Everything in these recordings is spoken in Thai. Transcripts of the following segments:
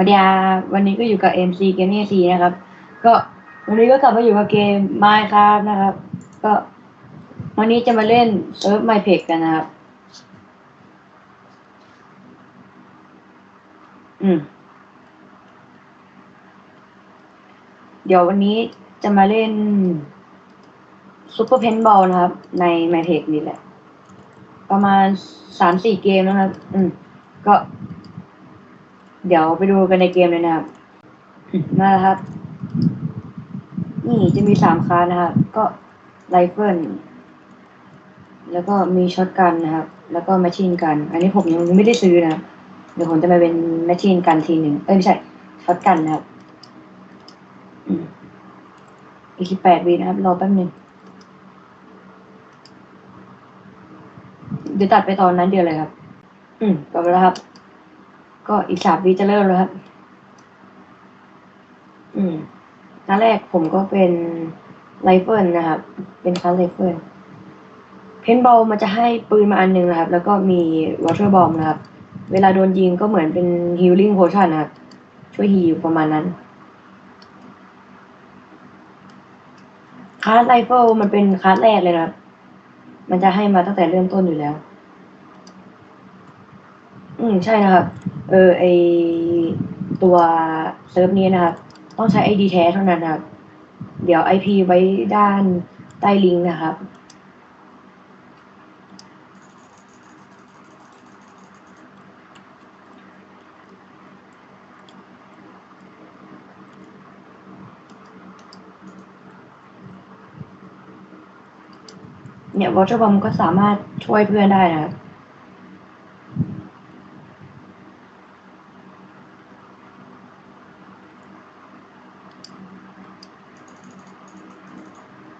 วันดีครับวันนี้ก็อยู่กับ MC Gaming C นะครับ ก็วันนี้ก็กลับมาอยู่กับเกม Minecraft นะครับ ก็วันนี้จะมาเล่นเซิร์ฟ m y p e g กันนะครับ อืม เดี๋ยววันนี้จะมาเล่น Super Paintball นะครับ ใน m y p e g นี่แหละ ประมาณสามสี่เกมนะครับ อืม ก็ เดี๋ยวไปดูกันในเกมเลยนะครับมาแล้วครับ นี่จะมีสามคานะครับ ก็ไรเฟิลแล้วก็มีช็อตกันนะครับ แล้วก็แมชชีนกัน อันนี้ผมยังไม่ได้ซื้อนะครับเดี๋ยวผมจะมาเป็นแมชชีนกันทีหนึ่งเอ้ยไม่ใช่ช็อตกันนะครับอืมอีกสิบแปดวินะครับ รอแป๊บหนึงเดี๋ยวตัดไปตอนนั้นเดียวเลยครับ อืมกลับมาแล้วครับ ก็อีกสามวิจะเริ่มแล้วครับ อืมนัดแรกผมก็เป็นไรเฟิลนะครับ เป็นคลาสไรเฟิลเพนบอลมันจะให้ปืนมาอันหนึงนะครับ แล้วก็มีวอเตอร์บอมนะครับ เวลาโดนยิงก็เหมือนเป็นฮิลลิ่งโพชั่นนะครับ ช่วยฮีลประมาณนั้นคลาสไรเฟิลมันเป็นคลาสแรกเลยนะครับ มันจะให้มาตั้งแต่เริ่มต้นอยู่แล้ว อืม ใช่นะครับ เออไอตัวเซิร์ฟนี้นะครับ ต้องใช้ ID แท้เท่านั้นนะครับ เดี๋ยว IP ไว้ด้านใต้ลิงก์นะครับเนี่ยวอเตอร์บอมก็สามารถช่วยเพื่อนได้นะครับ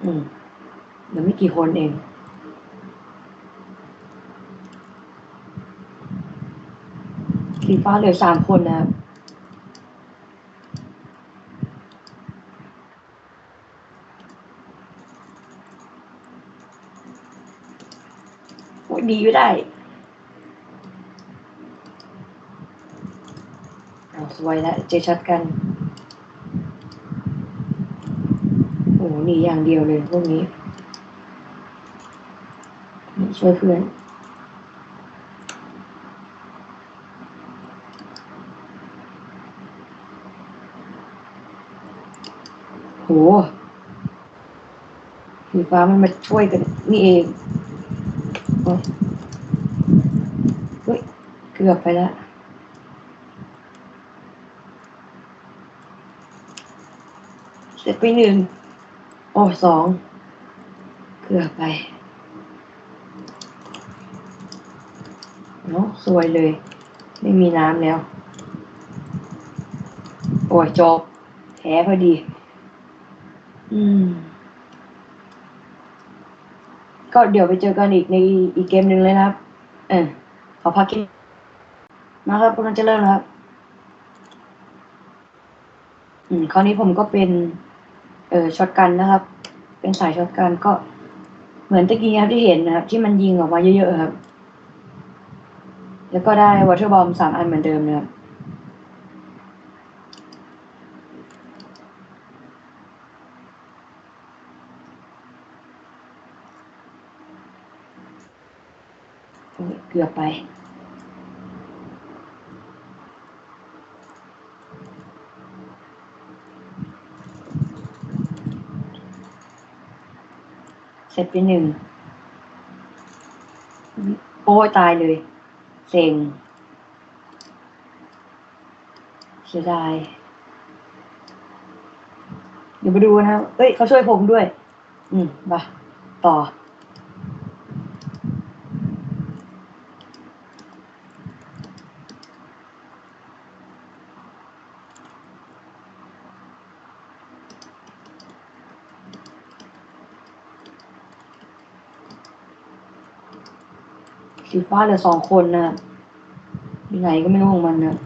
อืม เดี๋ยวไม่กี่คนเอง สีฟ้าเหลือสามคนนะครับโอ้ยดีอยู่ได้เอาสวยแล้วเจชัดกัน โอ้โหหนีอย่างเดียวเลยพวกนี้ ช่วยเพื่อนโหสีฟ้ามันมาช่วยกันนี่เองเฮ้ยเกือบไปแล้วเสร็จไปหนึ่งโอ้สอง เกือบไป เนาะสวยเลย ไม่มีน้ำแล้ว โอ้ยจบแพ้พอดี อืม ก็เดี๋ยวไปเจอกันอีกในอีกเกมหนึ่งเลยนะครับ เออขอพักกินมาครับกำลังจะเริ่มแล้วครับ อืม คราวนี้ผมก็เป็น เออช็อตกันนะครับ เป็นสายช็อตกันก็เหมือนตะกี้ครับที่เห็นนะครับ ที่มันยิงออกมาเยอะๆครับ แล้วก็ได้วอเตอร์บอมสามอันเหมือนเดิมนะครับโอ้ยเกือบไปเสร็จไปหนึ่งโอ้ยตายเลย เซ็งเสียดายเดี๋ยวมาดูนะ เอ้ยเขาช่วยผมด้วย อืมมาต่อ สีฟ้าเหลือสองคนนะยังไงก็ไม่รู้ของมันนะ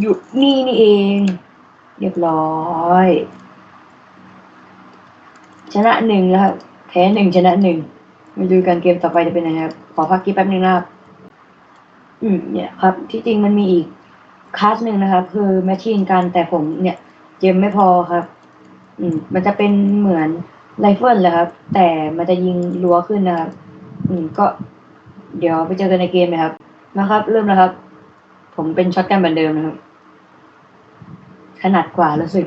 หยุดนี่นี่เอง เรียบร้อย ชนะหนึ่งแล้วครับแพ้หนึ่งชนะหนึ่งมาดูกันเกมต่อไปจะเป็นยังไงครับ ขอพักคลิปแป๊บนึงนะครับ อืมเนี่ยครับ ที่จริงมันมีอีกคลาสหนึ่งนะครับ คือแมชชีนกันแต่ผมเนี่ย เจมไม่พอครับ อืม มันจะเป็นเหมือนไรเฟิลเลยครับ แต่มันจะยิงรัวขึ้นนะครับ อืม ก็ เดี๋ยวไปเจอกันในเกมนะครับ นะครับ เริ่มแล้วครับ ผมเป็นช็อตกันเหมือนเดิมนะครับ ขนาดกว่ารู้สึก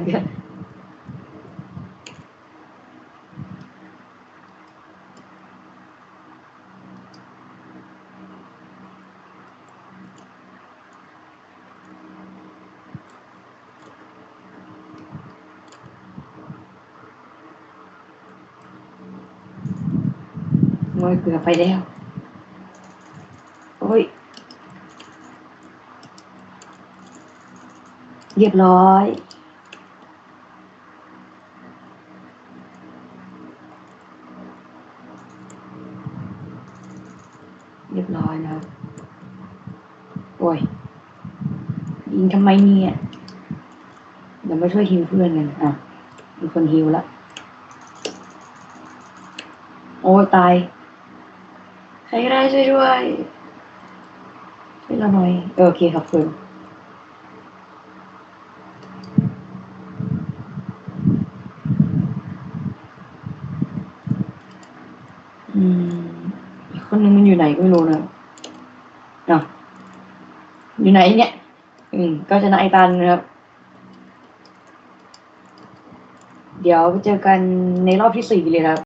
โอ้ยเกือบไปแล้ว โอ้ย เรียบร้อย เรียบร้อยนะ โอ้ย ยิงทำไมเนี่ย เดี๋ยวมาช่วยฮิวเพื่อนกันอะมีคนฮิวแล้วโอ้ยตาย ใครก็ได้ช่วยด้วยช่วยเราหน่อยโอเคครับคุณอืมคนนึงมันอยู่ไหนก็ไม่รู้นะอะอยู่ไหนเนี่ย อืม ก็จะนายตันนะครับ เดี๋ยวไปเจอกันในรอบที่สี่เลยครับ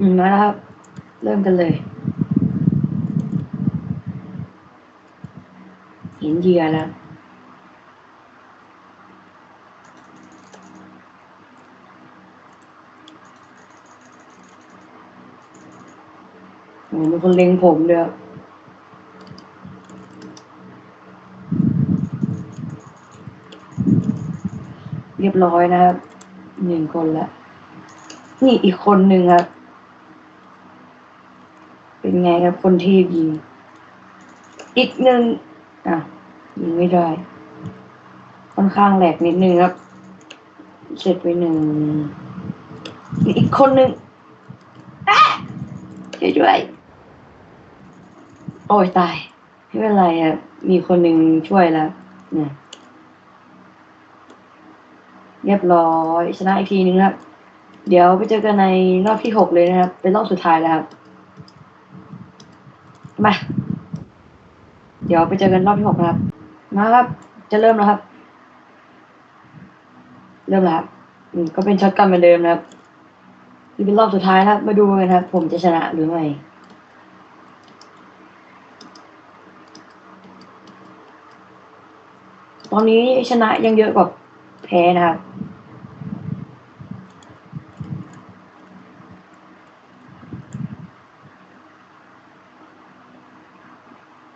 อืมมาแล้วครับ เริ่มกันเลย เห็ นเหยื่อแล้วโอ้มีคนเล็งผมด้วยเรียบร้อยนะครับหนึ่งคนละ นี่อีกคนหนึ่งครับ เป็นไงครับคนที่ยิง อีกหนึ่งอะ ยิงไม่ได้ ค่อนข้างแหลกนิดนึงครับ เสร็จไปหนึ่ง อีกคนหนึ่งอะช่วยด้วย โอ้ยตาย ไม่เป็นไรอะมีคนหนึ่งช่วยแล้วเนี่ยเรียบร้อยชนะอีกทีนึงครับ เดี๋ยวไปเจอกันในรอบที่หกเลยนะครับ เป็นรอบสุดท้ายแล้วครับ มา เดี๋ยวไปเจอกันรอบที่หกนะครับ มาครับ จะเริ่มแล้วครับ เริ่มแล้วครับอืมก็เป็นช็อตกันเหมือนเดิมนะครับนี่เป็นรอบสุดท้ายแล้วมาดูกันครับ ผมจะชนะหรือไม่ตอนนี้ชนะยังเยอะกว่าแพ้นะครับ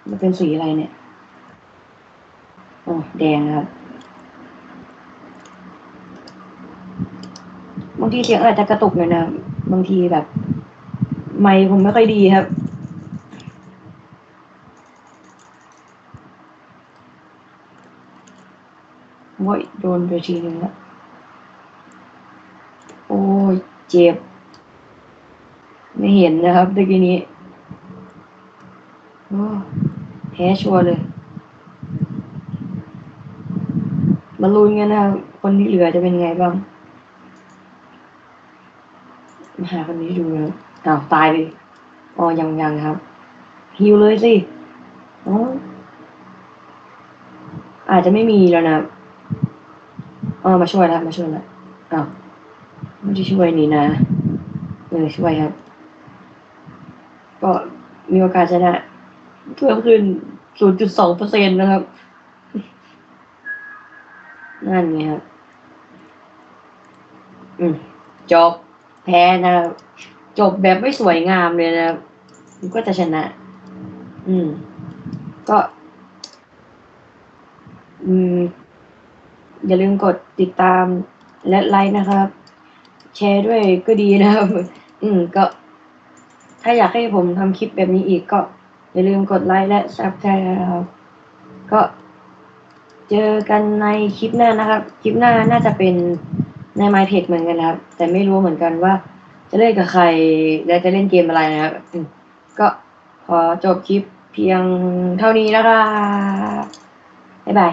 มันเป็นสีอะไรเนี่ย โอ้แดงครับบางทีเสียงอาจจะกระตุกหน่อยนะ บางทีแบบ ไมค์ผมไม่ค่อยดีครับโอ้ยโดนไปทีนึงแล้วโอ้ยเจ็บ ไม่เห็นนะครับตะกี้นี้โอ้แพ้ชัวร์เลย มาลุ้นกันนะคนที่เหลือจะเป็นไงบ้าง มาหาคนนี้ดูนะอ้าวตายไปอ๋อยังยังครับฮิวเลยสิอ๋ออาจจะไม่มีแล้วนะอ๋อมาช่วยแล้วมาช่วยแล้วอ้าวไม่ได้ช่วยนี่นะเออช่วยครับ ก็มีโอกาสชนะเพิ่มขึ้น 0.2เปอร์เซ็นต์นะครับ นั่นไงครับ อืมจบแพ้นะครับ จบแบบไม่สวยงามเลยนะครับมันก็จะชนะ อืม ก็ อืม อย่าลืมกดติดตามและไลค์นะครับ แชร์ด้วยก็ดีนะครับ อืม ก็ ถ้าอยากให้ผมทำคลิปแบบนี้อีกก็ อย่าลืมกดไลค์และซับสไครต์นะครับ ก็ เจอกันในคลิปหน้านะครับ คลิปหน้าน่าจะเป็นในไมเทคเหมือนกันนะครับ แต่ไม่รู้เหมือนกันว่า จะเล่นกับใครและจะเล่นเกมอะไรนะครับก็ขอจบคลิปเพียงเท่านี้นะครับบ๊ายบาย